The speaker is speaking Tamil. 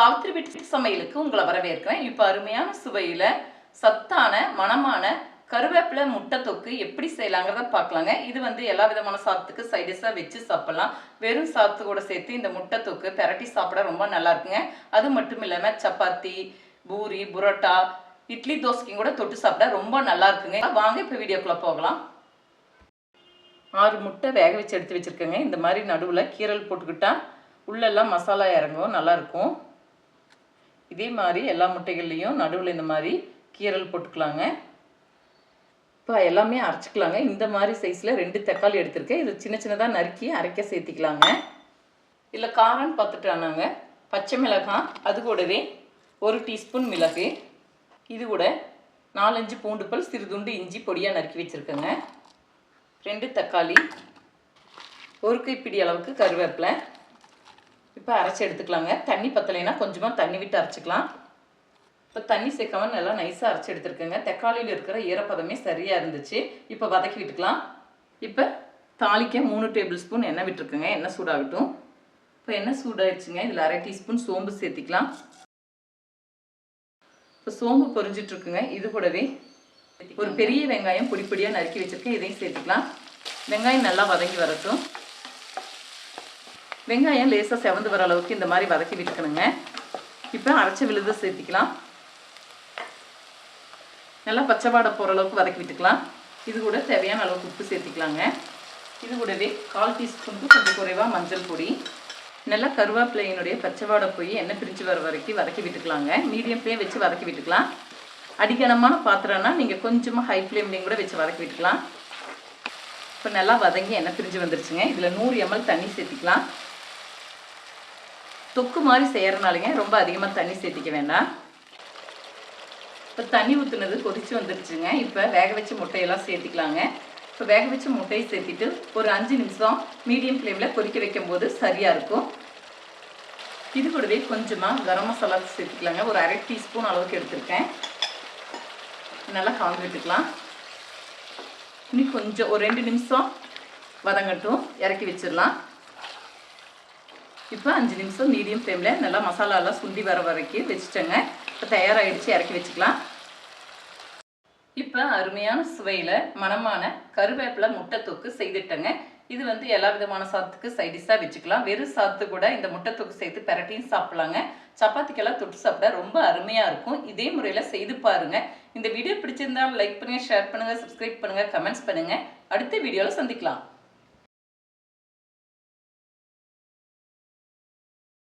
சாவித்திரி வீட்டு சமையலுக்கு உங்களை வரவேற்கிறேன். இப்போ அருமையான சுவையில் சத்தான மணமான கருவேப்பிலை முட்டை தொக்கு எப்படி செய்யலாங்கிறத பார்க்கலாங்க. இது வந்து எல்லா விதமான சாதத்துக்கு சைடிஷாக வச்சு சாப்பிட்லாம். வெறும் சாத்து கூட சேர்த்து இந்த முட்டை தொக்கு பெரட்டி சாப்பிட ரொம்ப நல்லா இருக்குங்க. அது மட்டும் இல்லாமல் சப்பாத்தி பூரி புரோட்டா இட்லி தோசைக்கும் கூட தொட்டு சாப்பிட ரொம்ப நல்லா இருக்குங்க. வாங்க இப்போ வீடியோக்குள்ளே போகலாம். ஆறு முட்டை வேக வச்சு எடுத்து வச்சுருக்கேங்க. இந்த மாதிரி நடுவில் கீரல் போட்டுக்கிட்டால் உள்ளெல்லாம் மசாலா இறங்கும் நல்லாயிருக்கும் இதே மாதிரி எல்லா முட்டைகள்லேயும் நடுவில் இந்த மாதிரி கீரல் போட்டுக்கலாங்க. இப்போ எல்லாமே அரைச்சிக்கலாங்க. இந்த மாதிரி சைஸில் ரெண்டு தக்காளி எடுத்திருக்கேன். இது சின்ன சின்னதாக நறுக்கி அரைக்க சேர்த்திக்கலாங்க. இல்லை காரம்னு பார்த்துட்டானாங்க பச்சை மிளகாய் அது கூடவே ஒரு டீஸ்பூன் மிளகு. இது கூட நாலஞ்சு பூண்டு பல் சிறுதுண்டு இஞ்சி பொடியாக நறுக்கி வச்சுருக்கேங்க. ரெண்டு தக்காளி ஒரு கைப்பிடி அளவுக்கு கருவேப்பிலை. இப்போ அரைச்சி எடுத்துக்கலாங்க. தண்ணி பத்தலைன்னா கொஞ்சமாக தண்ணி விட்டு அரைச்சிக்கலாம். இப்போ தண்ணி சேர்க்காம நல்லா நைஸாக அரைச்சி எடுத்துருக்கேங்க. தக்காளியில் இருக்கிற ஈரப்பதமே சரியாக இருந்துச்சு. இப்போ வதக்கி விட்டுக்கலாம். இப்போ தாளிக்க மூணு டேபிள் ஸ்பூன் எண்ணெய் விட்டுருக்கேங்க. எண்ணெய் சூடாகட்டும். இப்போ எண்ணெய் சூடாயிடுச்சுங்க. இதில் அரை டீஸ்பூன் சோம்பு சேர்த்திக்கலாம். இப்போ சோம்பு பொரிஞ்சிட்ருக்குங்க. இது கூடவே ஒரு பெரிய வெங்காயம் பொடி பொடியாக நறுக்கி வச்சுருக்கேன். இதையும் சேர்த்துக்கலாம். வெங்காயம் நல்லா வதங்கி வரட்டும். வெங்காயம் லேசாக செவந்து வர அளவுக்கு இந்த மாதிரி வதக்கி விட்டுக்கணுங்க. இப்போ அரைச்சி விழுது சேர்த்திக்கலாம். நல்லா பச்சைவாடை போகிற அளவுக்கு வதக்கி விட்டுக்கலாம். இது கூட தேவையான அளவுக்கு உப்பு சேர்த்திக்கலாங்க. இது கூடவே கால் டீஸ்பூனுக்கு கொஞ்சம் குறைவாக மஞ்சள் பொடி. நல்லா கருவேப்பிலையினுடைய பச்சைவாடை போய் எண்ணெய் பிரிஞ்சு வர வரைக்கும் வதக்கி விட்டுக்கலாங்க. மீடியம் ஃப்ளேம் வச்சு வதக்கி விட்டுக்கலாம். அடிக்கனமான பாத்திரம்னா நீங்கள் கொஞ்சமாக ஹை ஃப்ளேம்லேயும் கூட வச்சு வதக்கி விட்டுக்கலாம். இப்போ நல்லா வதங்கி எண்ணெய் பிரிஞ்சு வந்துருச்சுங்க. இதில் நூறு எம்எல் தண்ணி சேர்த்திக்கலாம். தொக்கு மாதிரி செய்கிறனாலங்க ரொம்ப அதிகமாக தண்ணி சேர்த்திக்க வேண்டாம். இப்போ தண்ணி ஊற்றுனது கொதிச்சு வந்துடுச்சுங்க. இப்போ வேக வச்ச முட்டையெல்லாம் சேர்த்திக்கலாங்க. இப்போ வேக வச்ச முட்டையை சேர்த்திட்டு ஒரு அஞ்சு நிமிஷம் மீடியம் ஃப்ளேமில் கொதிக்க வைக்கும்போது சரியாக இருக்கும். இது கூடவே கொஞ்சமாக கரம் மசாலா சேர்த்துக்கலாங்க. ஒரு அரை டீஸ்பூன் அளவுக்கு எடுத்திருக்கேன். நல்லா கலந்து விட்டுக்கலாம். இன்னும் கொஞ்சம் ஒரு ரெண்டு நிமிஷம் வதங்கட்டும். இறக்கி வச்சிடலாம். இப்போ அஞ்சு நிமிஷம் மீடியம் ஃப்ளேமில் நல்லா மசாலாலாம் சுண்டி வர வரைக்கும் வச்சுட்டேங்க. இப்போ தயாராகிடுச்சு இறக்கி வச்சுக்கலாம். இப்போ அருமையான சுவையில் மணமான கருவேப்பிலை முட்டை தொக்கு செய்துட்டேங்க. இது வந்து எல்லா விதமான சாதத்துக்கு சைடிஷாக வச்சுக்கலாம். வெறும் சாத்து கூட இந்த முட்டை தொக்கு சேர்த்து பெரட்டியும் சாப்பிட்லாங்க. சப்பாத்திக்கெல்லாம் தொட்டு சாப்பிட ரொம்ப அருமையாக இருக்கும். இதே முறையில் செய்து பாருங்கள் இந்த வீடியோ பிடிச்சிருந்தால் லைக் பண்ணுங்கள் ஷேர் பண்ணுங்கள் சப்ஸ்கிரைப் பண்ணுங்கள் கமெண்ட்ஸ் பண்ணுங்கள் அடுத்த வீடியோவில் சந்திக்கலாம்.